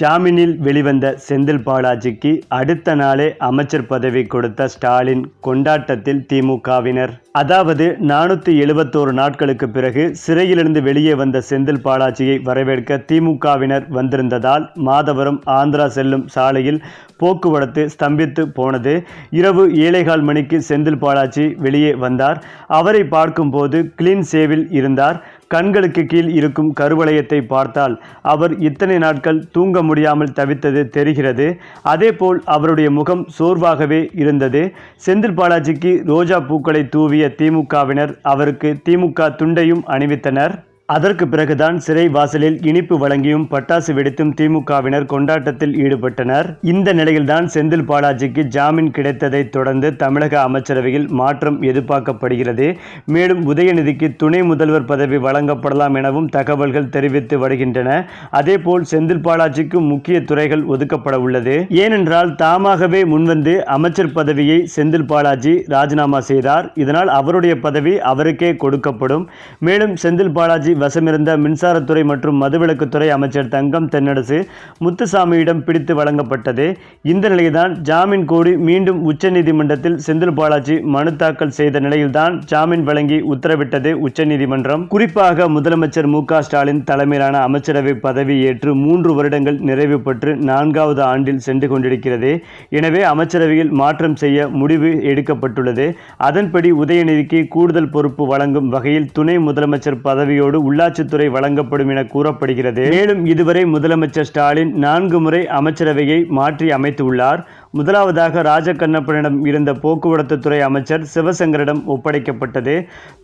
ஜாமீனில் வெளிவந்த செந்தில் பாலாஜிக்கு அடுத்த நாளே அமைச்சர் பதவி கொடுத்த ஸ்டாலின் கொண்டாட்டத்தில் திமுகவினர். அதாவது நானூற்றி எழுபத்தோரு நாட்களுக்கு பிறகு சிறையிலிருந்து வெளியே வந்த செந்தில் பாலாஜியை வரவேற்க திமுகவினர் வந்திருந்ததால் மாதவரம் ஆந்திரா செல்லும் சாலையில் போக்குவரத்து ஸ்தம்பித்து போனது. இரவு ஏழைகால் மணிக்கு செந்தில் பாலாஜி வெளியே வந்தார். அவரை பார்க்கும்போது கிளீன் சேவில் இருந்தார். கண்களுக்கு கீழ் இருக்கும் கருவளையத்தை பார்த்தால் அவர் இத்தனை நாட்கள் தூங்க முடியாமல் தவித்தது தெரிகிறது. அதேபோல் அவருடைய முகம் சோர்வாகவே இருந்தது. செந்தில் பாலாஜிக்கு ரோஜா பூக்களை தூவிய திமுகவினர் அவருக்கு திமுக துண்டையும் அணிவித்தனர். அதற்கு பிறகுதான் சிறை வாசலில் இனிப்பு வழங்கியும் பட்டாசு வெடித்தும் திமுகவினர் கொண்டாட்டத்தில் ஈடுபட்டனர். இந்த நிலையில்தான் செந்தில் பாலாஜிக்கு ஜாமீன் கிடைத்ததை தொடர்ந்து தமிழக அமைச்சரவையில் மாற்றம் எதிர்பார்க்கப்படுகிறது. மேலும் உதயநிதிக்கு துணை முதல்வர் பதவி வழங்கப்படலாம் எனவும் தகவல்கள் தெரிவித்து வருகின்றன. அதேபோல் செந்தில் பாலாஜிக்கு முக்கிய துறைகள் ஒதுக்கப்பட உள்ளது. ஏனென்றால் தாமாகவே முன்வந்து அமைச்சர் பதவியை செந்தில் பாலாஜி ராஜினாமா செய்தார். இதனால் அவருடைய பதவி அவருக்கே கொடுக்கப்படும். மேலும் செந்தில் பாலாஜி வசமிருந்த மின்சாரத்துறை மற்றும் மதுவிலக்குத்துறை அமைச்சர் தங்கம் தென்னரசு முத்துசாமியிடம் பிடித்து வழங்கப்பட்டது. இந்த நிலையில்தான் ஜாமீன் கோரி மீண்டும் உச்சநீதிமன்றத்தில் செந்தில் பாலாஜி மனு தாக்கல் செய்த நிலையில்தான் ஜாமீன் வழங்கி உத்தரவிட்டது உச்சநீதிமன்றம். குறிப்பாக முதலமைச்சர் மு ஸ்டாலின் தலைமையிலான அமைச்சரவை பதவி ஏற்று மூன்று வருடங்கள் நிறைவு பெற்று நான்காவது ஆண்டில் சென்று கொண்டிருக்கிறது. எனவே அமைச்சரவையில் மாற்றம் செய்ய முடிவு எடுக்கப்பட்டுள்ளது. அதன்படி உதயநிதிக்கு கூடுதல் பொறுப்பு வழங்கும் வகையில் துணை முதலமைச்சர் பதவியோடு உள்ளாட்சித்துறை வழங்கப்படும் என கூறப்படுகிறது. மேலும் இதுவரை முதலமைச்சர் ஸ்டாலின் நான்கு முறை அமைச்சரவையை மாற்றி அமைத்துள்ளார். முதலாவதாக ராஜகண்ணப்பனிடம் இருந்த போக்குவரத்து துறை அமைச்சர் சிவசங்கரிடம் ஒப்படைக்கப்பட்டது.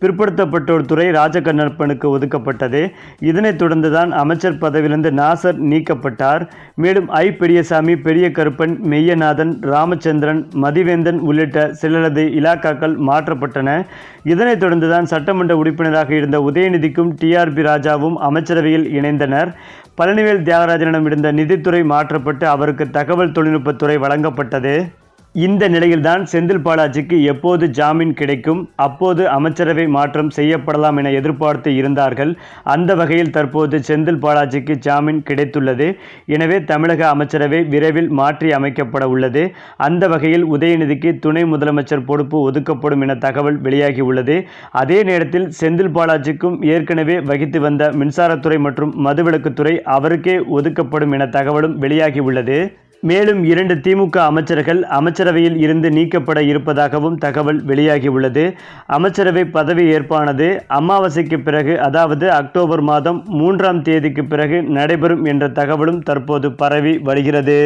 பிற்படுத்தப்பட்டோர் துறை ராஜகண்ணப்பனுக்கு ஒதுக்கப்பட்டது. இதனைத் தொடர்ந்துதான் அமைச்சர் பதவியிலிருந்து நாசர் நீக்கப்பட்டார். மேலும் ஐ. பெரியசாமி பெரிய கருப்பன் மெய்யநாதன் ராமச்சந்திரன் மதிவேந்தன் உள்ளிட்ட சிலரது இலாக்காக்கள் மாற்றப்பட்டன. இதனைத் தொடர்ந்துதான் சட்டமன்ற உறுப்பினராக இருந்த உதயநிதிக்கும் டிஆர்பி ராஜாவும் அமைச்சரவையில் இணைந்தனர். பழனிவேல் தியாகராஜனிடம் இருந்த நிதித்துறை மாற்றப்பட்டு அவருக்கு தகவல் தொழில்நுட்பத்துறை வழங்கப்பட்டது. இந்த நிலையில்தான் செந்தில் பாலாஜிக்கு எப்போது ஜாமீன் கிடைக்கும் அப்போது அமைச்சரவை மாற்றம் செய்யப்படலாம் என எதிர்பார்த்து இருந்தார்கள். அந்த வகையில் தற்போது செந்தில் பாலாஜிக்கு ஜாமீன் கிடைத்துள்ளது. எனவே தமிழக அமைச்சரவை விரைவில் மாற்றி அமைக்கப்பட உள்ளது. அந்த வகையில் உதயநிதிக்கு துணை முதலமைச்சர் பொறுப்பு ஒதுக்கப்படும் என தகவல் வெளியாகியுள்ளது அதே நேரத்தில் செந்தில் பாலாஜிக்கும் ஏற்கனவே வகித்து வந்த மின்சாரத்துறை மற்றும் மதுவிலக்குத்துறை அவருக்கே ஒதுக்கப்படும் என தகவலும் வெளியாகியுள்ளது மேலும் இரண்டு திமுக அமைச்சர்கள் அமைச்சரவையில் இருந்து நீக்கப்பட இருப்பதாகவும் தகவல் வெளியாகியுள்ளது. அமைச்சரவை பதவி ஏற்பானது அமாவாசைக்கு பிறகு அதாவது அக்டோபர் மாதம் மூன்றாம் தேதிக்கு பிறகு நடைபெறும் என்ற தகவலும் தற்போது பரவி வருகிறது.